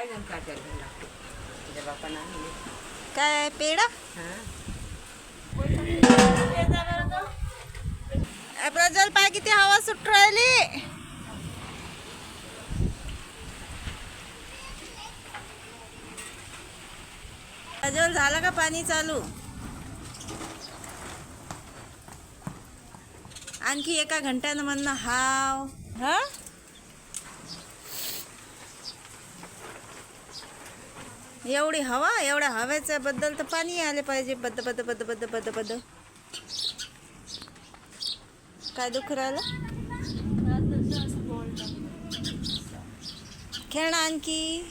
काय जण का त्याला तुझ्या बापानं आणले काय पेढा? हां. प्रज्वल पाय किती हवा सुट राहिली? प्रज्वल झालं का पाणी चालू? आणखी एका घंट्यानं म्हणणं हाव. हा? एवढी हवा एवढ्या हवेच्या बद्दल तर पाणी आले पाहिजे. बद्द बद्द बद्द बद्द बद्द बद्द काय दुःख राहिलं? खेळणं आणखी.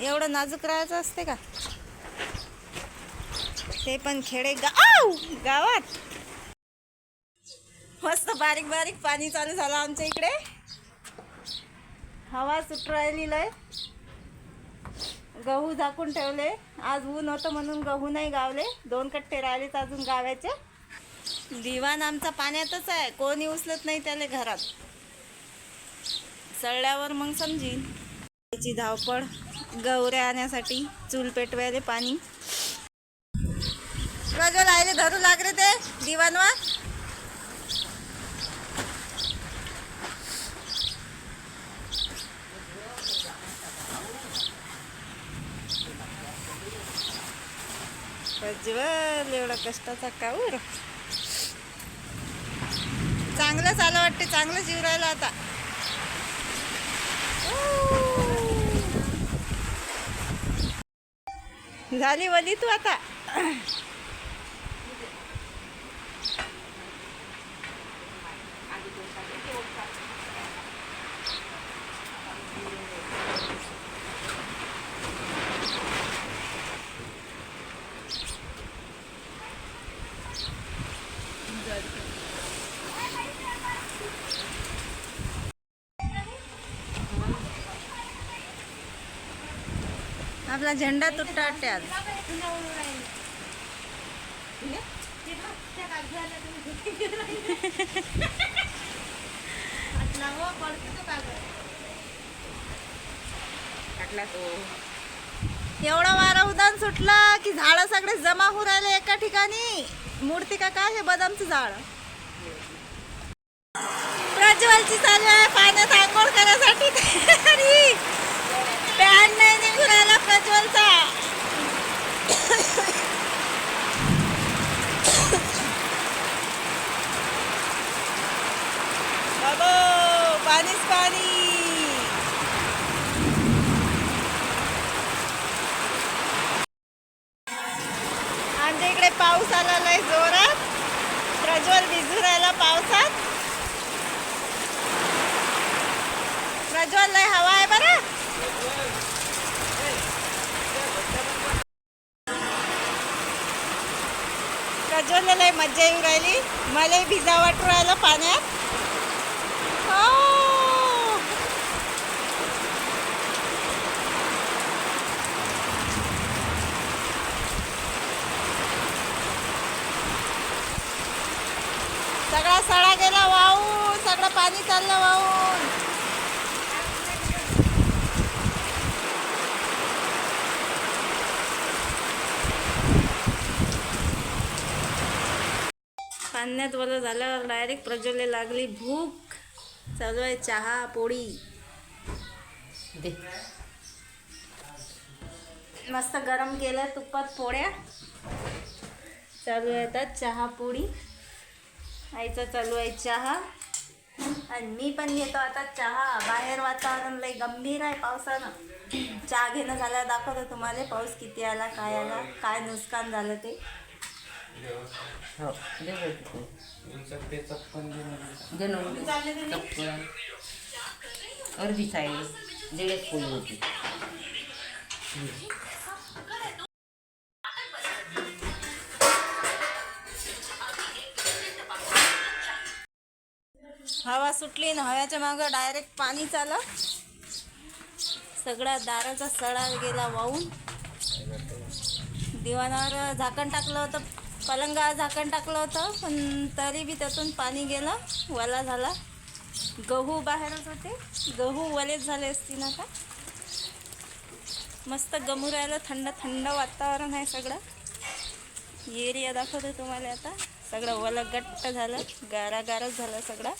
एवढं नाजूक राहायचं असते का? ते पण खेडे गाव गावात. मस्त बारीक बारीक पाणी चालू झालं आमच्या इकडे. हवा सुट राहिली लय. गहू झाकून ठेवले. आज ऊन होतं म्हणून गहू नाही गावले. दोन कट्टे राहिलेत अजून गाव्याचे दिवाण आमचा पाण्यातच आहे. कोणी उचलत नाही त्याला घरात. सळल्यावर मग समजीन. त्याची धावपळ गवऱ्या आणण्यासाठी चूल पेटवायले पाणी. प्रज्वल आयले धरू लाग रे ते दिवाणवा प्रज्वल एवढा कष्टाचा काऊर चांगलंच आलं वाटते चांगलं जीव राहिलं आता. झाली वली तू आता. आपला झेंडा तुटता आज. एवढा वारा उदान सुटला की झाड सगळे जमा होऊ राहिले एका ठिकाणी. मूर्ती का काय हे बदामचं झाड? प्रज्वलची चालू आहे पाण्यात आंघोळ करायसाठी पॅन नाही निघून राहिला प्रज्वलचा बाबो पाणीच पाणी आमच्या इकडे पाऊस आला लय जोरात. प्रज्वल भिजू राहिला पावसात. प्रज्वल लय हवा आहे बरं. प्रज्वलला लय मज्जा येऊ राहिली. मला भिजा वाटू राहिलं पाण्यात हो. सगळा सडा गेला वाहून सगळं पाणी चाललं वाहून. पाण्यात वलं झाल्यावर डायरेक्ट प्रज्वले लागली भूक. चालू आहे चहा पोळी. दे. मस्त गरम केलं तुपात पोळ्या. चालू आहे आता चहा पोळी. आईचा चालू आहे चहा. आणि मी पण घेतो आता चहा. बाहेर वातावरण लय गंभीर आहे पावसानं. चहा घेणं झाल्यावर दाखवतो तुम्हाला पाऊस किती आला काय आला काय नुकसान झालं ते. हो. अर्धी साईड फुल होती. हवा सुटली ना हव्याच्या मागं डायरेक्ट पाणी चालं. सगळा दाराचा सडा गेला वाहून. दिवाणावर झाकण टाकलं होतं पलंगावर झाकण टाकलं होतं पण तरी बी त्यातून पाणी गेलं वला झाला. गहू बाहेरच होते. गहू वलेच झाले असते ना का? मस्त गमू राहिलं थंड थंड वातावरण आहे सगळं. एरिया दाखवतो तुम्हाला आता. सगळं वलं गट्ट झालं गारा गारच झालं सगळं.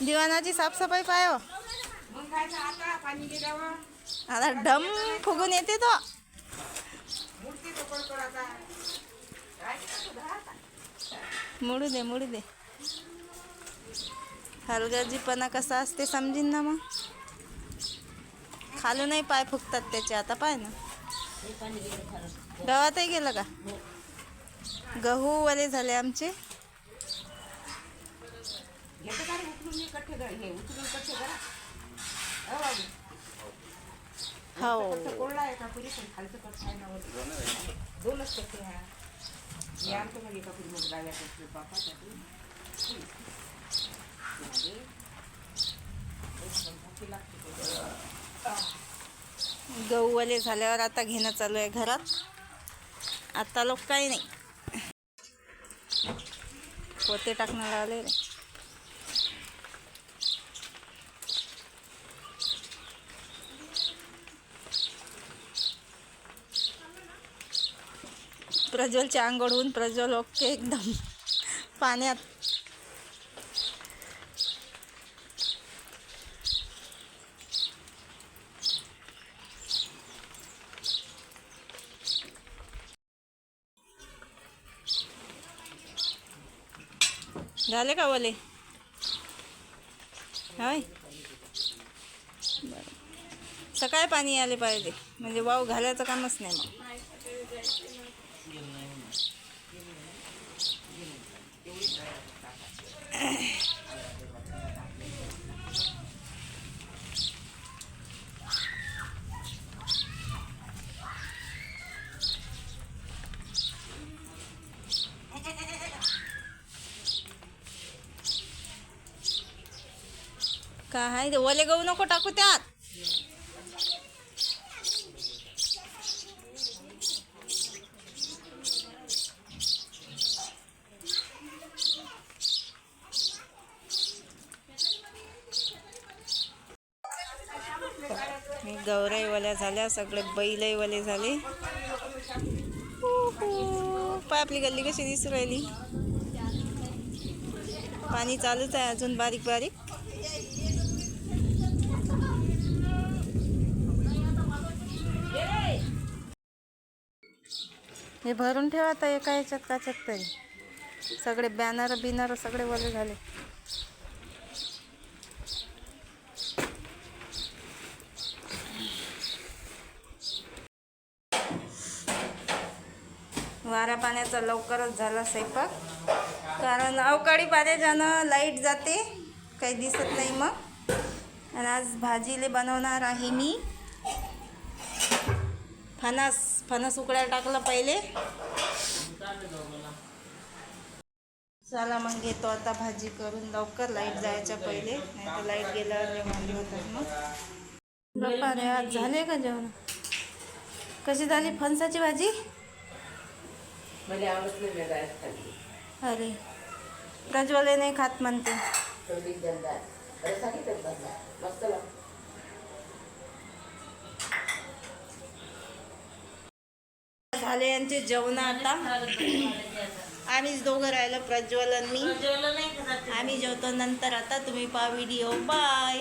दिवाणाची साफसफाई पाय हो. आता डम फुगून येते तो. मुडू दे मुडू दे. हलगर्जीपणा कसा असते समजीन ना मग. खालूनही पाय फुगतात त्याचे आता पाय ना. गावातही गेलं का? गहूवाले झाले आमचे. हो. गहूवाले झाल्यावर आता घेणं चालू आहे घरात. आता लोक काही नाही. पोते टाकणं लावले रे. प्रज्वलच्या आंघोळ होऊन प्रज्वल ओके एकदम. पाण्यात झाले का बोले होय. बरं. सकाळी पाणी आले पाहिजे. म्हणजे वाव घालायचं कामच नाही मग. काय? आहे ते ओले गहू नको टाकू त्यात. मी गौराई झाल्या सगळे बैलही झाले. पाय आपली गल्ली कशी दिसू राहिली? पाणी चालूच आहे अजून बारीक बारीक हे भरून ठेवा आता एका ह्याच्यात काच्यात तरी. सगळे बॅनर बिनर सगळे वले झाले. वारा पाण्याचा लवकरच झाला स्वयंपाक. कारण अवकाळी पाण्याच्यानं लाइट जाते काही दिसत नाही मग. आणि आज भाजीले बनवणार आहे मी. फणस. फणस उकडायला टाकलं पहिले. चला मग घेतो आता भाजी करून लवकर. लाइट जायच्या पहिले. नाही तर लाइट गेल्यावर होतात मग बाप्पा रे आज झाले का जेवण? कशी झाली फणसाची भाजी? अरे प्रज्वले नाही खात म्हणते. झाले यांचे जेवण आता. आम्हीच दोघं राहिलो प्रज्वल आणि मी आम्ही जेवतो नंतर आता तुम्ही पहा व्हिडिओ बाय